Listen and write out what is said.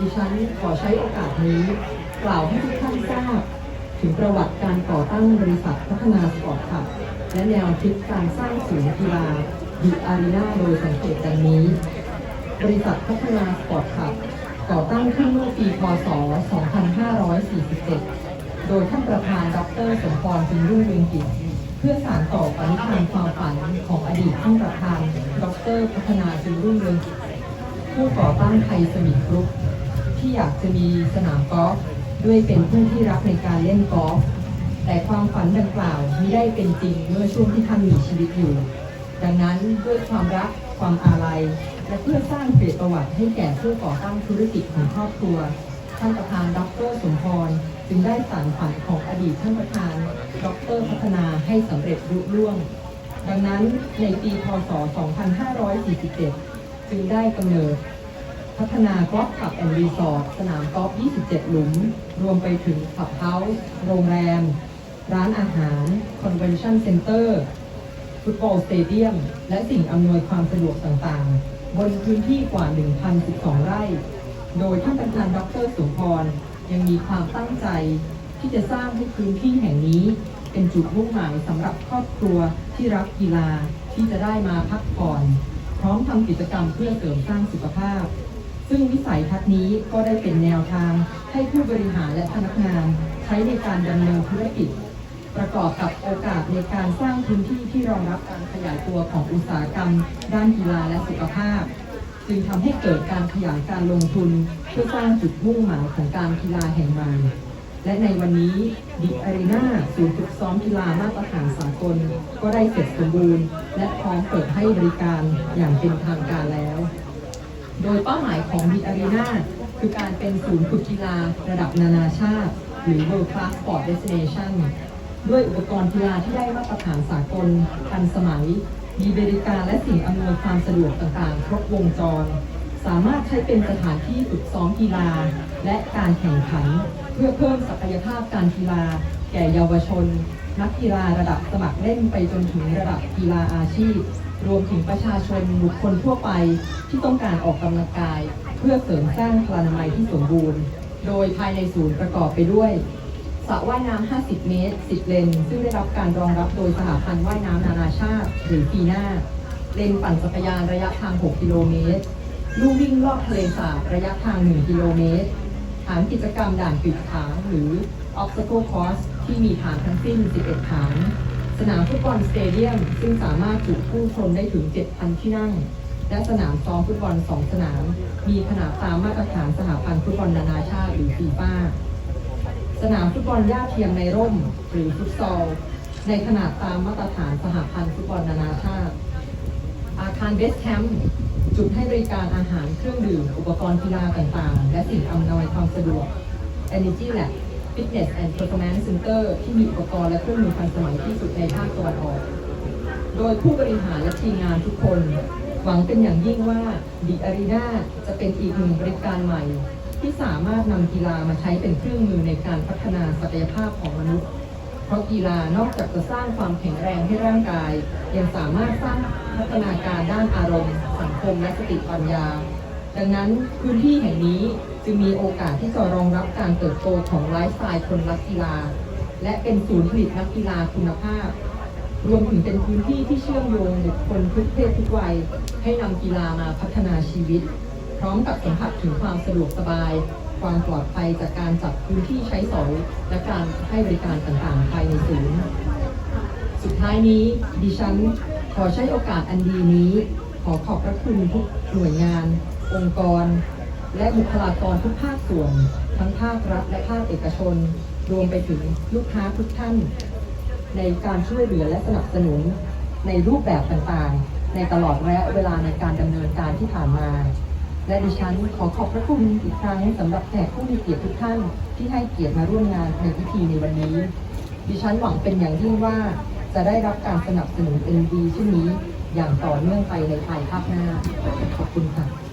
ดิฉันขอใช้โอกาสนี้ กล่าวให้ทุกท่านทราบ ถึงประวัติการก่อตั้งบริษัทพัฒนาสปอร์ตคลับและแนวคิดการสร้างศูนย์กีฬาดีอารีนาโดยสังเกตดังนี้ บริษัทพัฒนาสปอร์ตคลับก่อตั้งขึ้นเมื่อปีพศ 2547 โดยท่านประธานดรสมพรจึงรุ่งเรืองกิจเพื่อสานต่อปณิธานความฝันของอดีตท่านประธาน ดร พัฒนาจึงรุ่งเรืองกิจผู้ก่อตั้งไทยสมิธกรุ๊ป ที่อยากจะมีสนามกอล์ฟด้วยเป็นผู้ที่รักในการเล่นกอล์ฟแต่ความฝันดังกล่าวมิได้เป็นจริงเมื่อช่วงที่ท่านมีชีวิตอยู่ ดังนั้นด้วยความรักความอาลัย และเพื่อสร้างเกียรติประวัติให้แก่ผู้ก่อตั้งธุรกิจของครอบครัว ท่านประธานดรสมพรจึงได้สานฝันของอดีตท่านประธานดรพัฒนาให้สำเร็จรุ่ร่วง ดังนั้นในปีพศ 2547 จึงได้กำเนิด พัฒนากอล์ฟคลับแอนด์รีสอร์ทสนามกอล์ฟ 27 หลุม รวมไปถึงคลับเฮาส์โรงแรม ร้านอาหาร คอนเวนชั่นเซ็นเตอร์ ฟุตบอลสเตเดียม และสิ่งอำนวยความสะดวกต่างๆ บนพื้นที่กว่า 1,012 ไร่ โดยท่านประธานดรสุพรยังมีความตั้งใจที่จะสร้างให้พื้นที่แห่งนี้ เป็นจุดมุ่งหมายสำหรับครอบครัวที่รักกีฬาที่จะได้มาพักผ่อน พร้อมทำกิจกรรมเพื่อเสริมสร้างสุขภาพ ซึ่งวิสัยทัศน์นี้ก็ได้เป็นแนวทางให้ผู้บริหารและพนักงานใช้ในการดำเนินธุรกิจ ประกอบกับโอกาสในการสร้างพื้นที่ที่รองรับการขยายตัวของอุตสาหกรรม ด้านกีฬาและสุขภาพ จึงทำให้เกิดการขยายการลงทุนเพื่อสร้างจุดมุ่งหมายของการกีฬาแห่งใหม่และในวันนี้ดิอารีนาศูนย์ฝึกซ้อมกีฬามาตรฐานสากล ก็ได้เสร็จสมบูรณ์ และพร้อมเปิดให้บริการอย่างเป็นทางการแล้ว โดยเป้าหมายของดีอารีนาคือการเป็นศูนย์ฝึกกีฬาระดับนานาชาติ หรือ World Class Sport Destination ด้วยอุปกรณ์กีฬาที่ได้มาตรฐานสากลทันสมัย มีบริการและสิ่งอำนวยความสะดวกต่างๆ ครบวงจร สามารถใช้เป็นสถานที่ฝึกซ้อมกีฬา และการแข่งขัน เพื่อเพิ่มศักยภาพการกีฬา แก่เยาวชน นักกีฬาระดับสมัครเล่นไปจนถึงระดับกีฬาอาชีพ รวมถึงประชาชนบุคคลทั่วไปที่ต้องการออกกำลังกาย เพื่อเสริมสร้างพลานามัยที่สมบูรณ์ โดยภายในศูนย์ประกอบไปด้วยสระว่ายน้ำ 50 เมตร 10 เลน ซึ่งได้รับการรองรับโดยสหพันธ์ว่ายน้ำนานาชาติ หรือปีหน้า เลนปั่นจักรยานระยะทาง 6 กิโลเมตร ลู่วิ่งรอบทะเลสาบระยะทาง 1 กิโลเมตรฐานกิจกรรมด่านปิดฐานหรือ obstacle course ที่มีฐานทั้งสิ้น 11 ฐาน สนามฟุตบอลสเตเดียม ซึ่งสามารถจุผู้ชมได้ถึง 7,000 ที่นั่ง และสนามซ้อมฟุตบอล 2 สนาม มีขนาดตามมาตรฐานสหพันธ์ฟุตบอลนานาชาติหรือฟีฟ่าสนามฟุตบอลหญ้าเทียมในร่ม หรือฟุตซอล ในขนาดตามมาตรฐานสหพันธ์ฟุตบอลนานาชาติ อาคารเบสแคมป์จุดให้บริการอาหารเครื่องดื่ม อุปกรณ์กีฬาต่างๆ และสิ่งอำนวยความสะดวก Energy Lab Fitness and Performance Center ที่มีอุปกรณ์และเครื่องมือทันสมัยที่สุดในภาคตะวันออก โดยผู้บริหารและทีมงานทุกคน หวังเป็นอย่างยิ่งว่าดีอารีนาจะเป็นอีกหนึ่งบริการใหม่ ที่สามารถนำกีฬามาใช้เป็นเครื่องมือในการพัฒนาศักยภาพของมนุษย์ เพราะกีฬานอกจากจะสร้างความแข็งแรงให้ร่างกาย ยังสามารถสร้างพัฒนาการด้านอารมณ์ สังคมและสติปัญญา ดังนั้นพื้นที่แห่งนี้จึงมีโอกาสที่จะรองรับการเติบโตของไลฟ์สไตล์คนรักกีฬา และเป็นศูนย์ผลิตนักกีฬาคุณภาพ รวมถึงเป็นพื้นที่ที่เชื่อมโยงบุคคลทุกเพศทุกวัย ให้นำกีฬามาพัฒนาชีวิต พร้อมกับสัมผัสถึงความสะดวกสบาย ความปลอดภัยจากการจัดพื้นที่ใช้สอยและการให้บริการต่างๆภายในศูนย์สุดท้ายนี้ดิฉันขอใช้โอกาสอันดีนี้ ขอขอบพระคุณทุกหน่วยงาน องค์กร และบุคลากรทุกภาคส่วน ทั้งภาครัฐและภาคเอกชน รวมไปถึงลูกค้าทุกท่าน ในการช่วยเหลือและสนับสนุน ในรูปแบบต่างๆ ในตลอดระยะเวลาในการดำเนินการที่ผ่านมา และดิฉันขอขอบพระคุณอีกครั้งสำหรับแขกผู้มีเกียรติทุกท่านที่ให้เกียรติมาร่วมงานในพิธีในวันนี้ ดิฉันหวังเป็นอย่างยิ่งว่าจะได้รับการสนับสนุน ND เช่นนี้อย่างต่อเนื่องไปในภายภาคหน้า ขอบคุณค่ะ